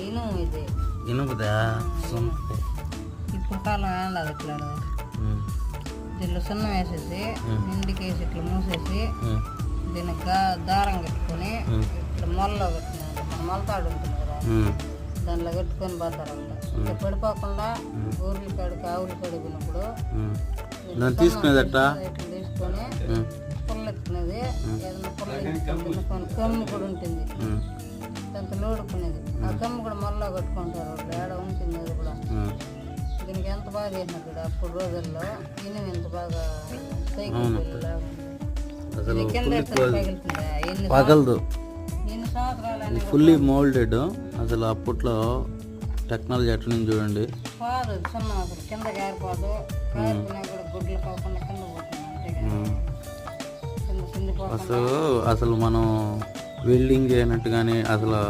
ఇను ఇది. ఇనుముదా? సొంపు. ఇప్పుడు కాలం ఏండదు ఇట్లా దీనిలో సున్నం వేసేసి ఇంటికి వేసి ఇట్లా మూసేసి దీనికి దారం కట్టుకొని ఇట్లా మొల్లో కట్టినారు. మన మొలతాడు ఉంటుంది కదా? దానిలో కట్టుకొని పోతారంట ఇట్లా పడిపోకుండా ఊర్ల కాడికి ఆవుల కాడికి పోయినప్పుడు ఉమ్. దాన్ని తీసుకునేదట ఇట్లా తీసుకొని ఉమ్, పుల్ల ఎత్తుకునేది ఏదైనా పుల్ల కమ్ము కూడా ఉంటుంది. దాంతో లోడుకునేది ఆ కమ్ము కూడా మొల్లో కట్టుకుంటారు. వాళ్ళు ఏడ ఉంటుంది అది కూడా. దీనికి ఎంత బాగా చేసినారు ఇక్కడ అప్పుడు రోజుల్లో. ఇనుము ఎంత బాగా సైకిల్. అసలు పగలదు. ఫుల్లీ మోల్డెడ్ అసలు అప్పట్లో టెక్నాలజీ ఎట్లా నుంచి చూడండి పోదు అసలు కింద గుడ్లు కాకుండా కింద అసలు అసలు మనం వెల్డింగ్ చేయనట్టు కానీ అసలు